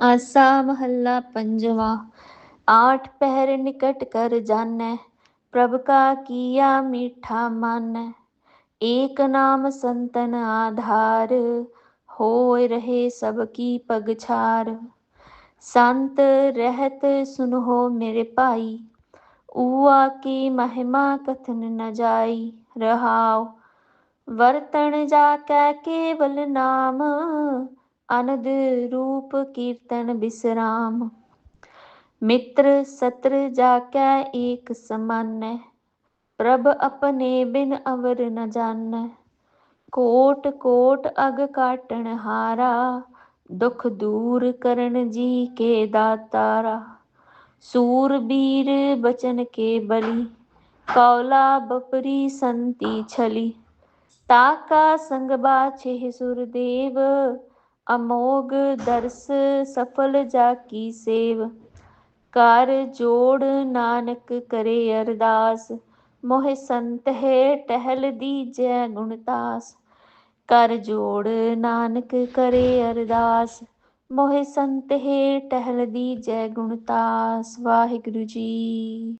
आसा महला पंजवा। आठ पहर निकट कर जानै, प्रभ का किया मीठा मानै। एक नाम संतन आधार हो रहे सबकी पगछार संत रहत सुनहो मेरे भाई उआ की महिमा कथन न जाई। रहाओ, वर्तन जाकै केवल नाम अनद रूप कीर्तन विश्राम मित्र सत्र जाकै एक समान प्रभ अपने बिन अवर न जान कोट कोट अग काटन हारा दुख दूर करन जी के दातारा सूरबीर बचन के बलि कौला बपरी संति छली ताका संग बाछे सुरदेव ਅਮੋਗ ਦਰਸ ਸਫਲ ਜਾ ਕੀ ਸੇਵ। ਕਰ ਜੋੜ ਨਾਨਕ ਕਰੇ ਅਰਦਾਸ। ਮੋਹਿ ਸੰਤ ਹੈ ਟਹਿਲ ਦੀ ਜੈ ਗੁਣਤਾਸ ਕਰ ਜੋੜ ਨਾਨਕ ਕਰੇ ਅਰਦਾਸ। ਮੋਹਿ ਸੰਤ ਹੈ ਟਹਿਲ ਦੀ ਜੈ ਗੁਣਤਾਸ ਵਾਹਿਗੁਰੂ ਜੀ